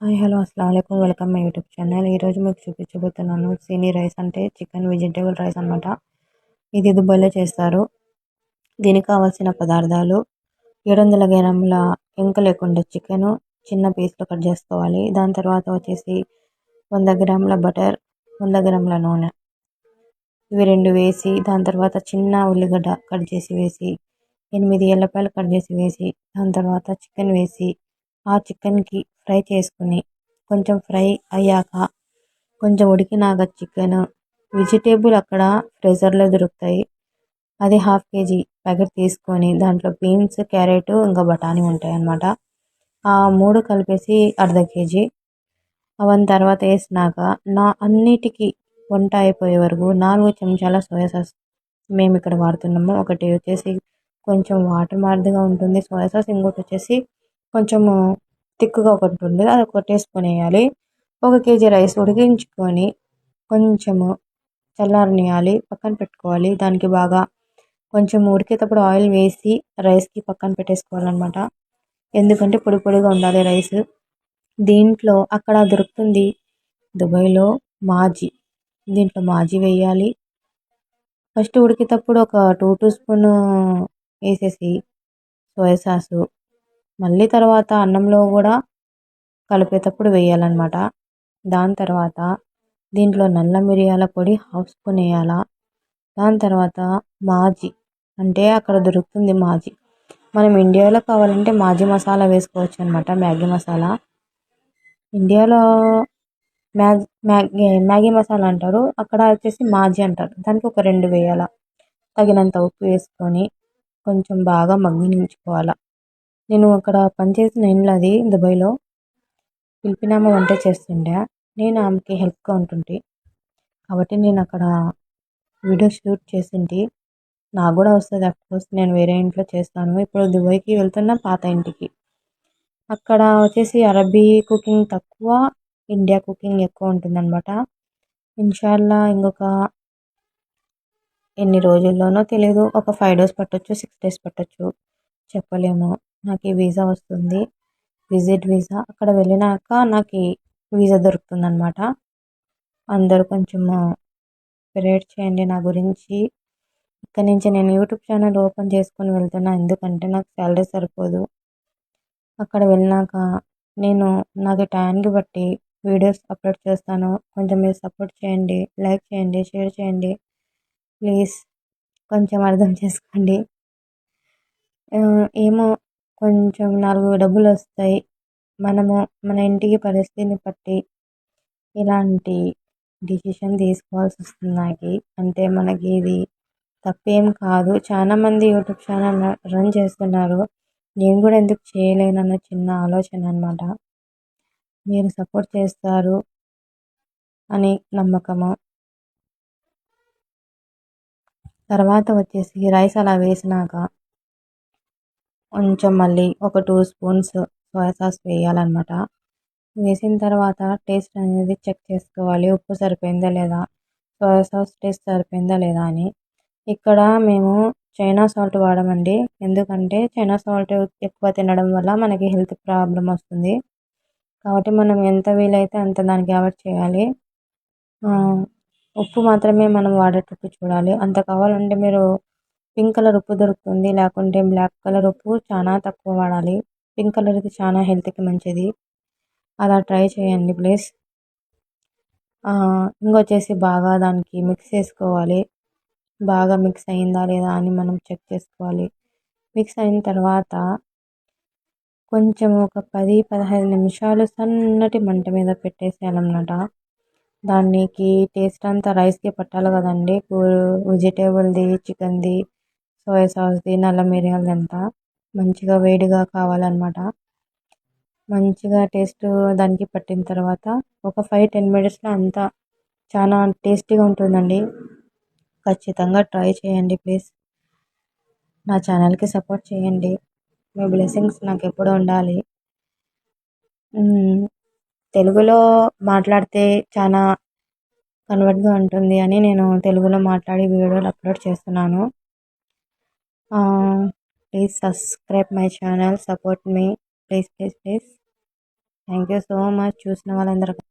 Hi hello అస్సలం welcome my YouTube channel. ఈరోజు మీకు చూపించబోతున్నాను సినీ రైస్ అంటే చికెన్ వెజిటేబుల్ రైస్ అనమాట ఇది దుబాయ్లో చేస్తారు. దీనికి కావాల్సిన పదార్థాలు ఏడు వందల గ్రాముల ఇంక లేకుండా చికెన్ చిన్న పీస్లో కట్ చేసుకోవాలి. దాని తర్వాత వచ్చేసి వంద గ్రాముల బటర్ వంద గ్రాముల నూనె. ఇవి రెండు వేసి దాని తర్వాత చిన్న ఉల్లిగడ్డ కట్ చేసి వేసి ఎనిమిది ఎల్లపాయలు కట్ చేసి వేసి దాని తర్వాత చికెన్ వేసి ఆ చికెన్కి ఫ్రై చేసుకుని కొంచెం ఫ్రై అయ్యాక కొంచెం ఉడికినాక చికెన్ వెజిటేబుల్ అక్కడ ఫ్రెజర్లో దొరుకుతాయి. అది హాఫ్ కేజీ ప్యాకెట్ తీసుకొని దాంట్లో బీన్స్ క్యారెట్ ఇంకా బఠానీ ఉంటాయి అన్నమాట ఆ మూడు కలిపేసి అర్ధ కేజీ. అవన్నీ తర్వాత వేసినాక నా అన్నిటికీ వంట అయిపోయే వరకు నాలుగు చెంచాల సోయా సాస్ మేము ఇక్కడ వాడుతున్నాము. ఒకటి వచ్చేసి కొంచెం వాటర్ మాదిరిగా ఉంటుంది. సోయా సాస్ ఇంకోటి వచ్చేసి కొంచెము థిక్గా ఒకటి ఉంటుంది అది ఒకటి వేసుకొని వేయాలి. ఒక కేజీ రైస్ ఉడికించుకొని కొంచెము చల్లారనియాలి పక్కన పెట్టుకోవాలి. దానికి బాగా కొంచెం ఉడికేటప్పుడు ఆయిల్ వేసి రైస్కి పక్కన పెట్టేసుకోవాలన్నమాట. ఎందుకంటే పొడి పొడిగా ఉండాలి రైస్. దీంట్లో అక్కడ దొరుకుతుంది దుబాయ్లో మాజీ. దీంట్లో మాజీ వేయాలి. ఫస్ట్ ఉడికేటప్పుడు ఒక టూ టూ స్పూన్ వేసేసి సోయా సాసు మళ్ళీ తర్వాత అన్నంలో కూడా కలిపేటప్పుడు వేయాలన్నమాట. దాని తర్వాత దీంట్లో నల్ల మిరియాల పొడి హాఫ్ స్పూన్ వేయాలా. దాని తర్వాత మాజీ అంటే అక్కడ దొరుకుతుంది మాజీ. మనం ఇండియాలో కావాలంటే మాజీ మసాలా వేసుకోవచ్చు అనమాట మ్యాగీ మసాలా. ఇండియాలో మ్యాగీ మ్యాగీ మ్యాగీ మసాలా అంటారు అక్కడ వచ్చేసి మాజీ అంటారు. దానికి ఒక రెండు వేయాల. తగినంత ఉప్పు వేసుకొని కొంచెం బాగా మగ్గనించుకోవాలా. నేను అక్కడ పనిచేసిన ఇండ్లు అది దుబాయ్లో పిలిపినామ వంట చేస్తుండే. నేను ఆమెకి హెల్ప్గా ఉంటుంటే. కాబట్టి నేను అక్కడ వీడియో షూట్ చేసింటి. నాకు కూడా వస్తుంది అఫ్కోర్స్ నేను వేరే ఇంట్లో చేస్తాను. ఇప్పుడు దుబాయ్కి వెళ్తున్నా పాత ఇంటికి. అక్కడ వచ్చేసి అరబీ కుకింగ్ తక్కువ ఇండియా కుకింగ్ ఎక్కువ ఉంటుందన్నమాట. ఇన్షాల్లా ఇంకొక ఎన్ని రోజుల్లోనో తెలియదు ఒక ఫైవ్ డేస్ పట్టొచ్చు సిక్స్ డేస్ పట్టొచ్చు. చెప్పలేము. నాకు ఈ వీసా వస్తుంది. Visit visa. అక్కడ వెళ్ళినాక నాకు వీసా దొరుకుతుంది అనమాట అందరూ కొంచెము ప్రేర్ చేయండి నా గురించి. ఇక్కడ నుంచి నేను యూట్యూబ్ ఛానల్ ఓపెన్ చేసుకొని వెళ్తున్నా. ఎందుకంటే నాకు శాలరీ సరిపోదు. అక్కడ వెళ్ళినాక నేను నాకు టైంకి బట్టి వీడియోస్ అప్లోడ్ చేస్తాను. కొంచెం మీరు సపోర్ట్ చేయండి. లైక్ చేయండి. షేర్ చేయండి. ప్లీజ్ కొంచెం అర్థం చేసుకోండి. ఏమో కొంచెం నాలుగు డబ్బులు వస్తాయి మనము మన ఇంటికి పరిస్థితిని బట్టి ఇలాంటి డిసిషన్ తీసుకోవాల్సి వస్తుంది నాకు అంటే మనకి ఇది తప్పేం కాదు. చాలామంది యూట్యూబ్ ఛానల్ రన్ చేస్తున్నారు. నేను కూడా ఎందుకు చేయలేనన్న చిన్న ఆలోచన అనమాట మీరు సపోర్ట్ చేస్తారు అని నమ్మకము. తర్వాత వచ్చేసి రైస్ అలా వేసినాక కొంచెం మళ్ళీ ఒక టూ స్పూన్స్ సోయా సాస్ వేయాలన్నమాట. వేసిన తర్వాత టేస్ట్ అనేది చెక్ చేసుకోవాలి. ఉప్పు సరిపోయిందా లేదా? సోయా సాస్ టేస్ట్ సరిపోయిందా లేదా అని. ఇక్కడ మేము చైనా సాల్ట్ వాడమండి. ఎందుకంటే చైనా సాల్ట్ ఎక్కువ తినడం వల్ల మనకి హెల్త్ ప్రాబ్లం వస్తుంది. కాబట్టి మనం ఎంత వీలైతే అంత దానికి అవాయిడ్ చేయాలి. ఉప్పు మాత్రమే మనం వాడేటట్టు చూడాలి. అంత కావాలంటే మీరు పింక్ కలర్ ఉప్పు దొరుకుతుంది. లేకుంటే బ్లాక్ కలర్ ఉప్పు చాలా తక్కువ వాడాలి. పింక్ కలర్ది చాలా హెల్త్కి మంచిది. అలా ట్రై చేయండి ప్లీజ్. ఇంకొచ్చేసి బాగా దానికి మిక్స్ చేసుకోవాలి. బాగా మిక్స్ అయిందా లేదా అని మనం చెక్ చేసుకోవాలి. మిక్స్ అయిన తర్వాత కొంచెం ఒక పది పదహైదు నిమిషాలు సన్నటి మంట మీద పెట్టేసేయాలన్నమాట. దానికి టేస్ట్ అంతా రైస్కి పట్టాలి కదండి. వెజిటేబుల్ది చికెన్ది సోయా సాస్ది నల్ల మిరియాలది అంతా మంచిగా వేడిగా కావాలన్నమాట. మంచిగా టేస్ట్ దానికి పట్టిన తర్వాత ఒక ఫైవ్ టెన్ మినిట్స్లో అంతా చాలా టేస్టీగా ఉంటుందండి. ఖచ్చితంగా ట్రై చేయండి ప్లీజ్. నా ఛానల్కి సపోర్ట్ చేయండి. మీ బ్లెస్సింగ్స్ నాకు ఎప్పుడు ఉండాలి. తెలుగులో మాట్లాడితే చాలా కన్వర్ట్గా ఉంటుంది అని నేను తెలుగులో మాట్లాడి వీడియోలు అప్లోడ్ చేస్తున్నాను. Please subscribe my channel support me please please please thank you so much చూసిన వాళ్ళందరికీ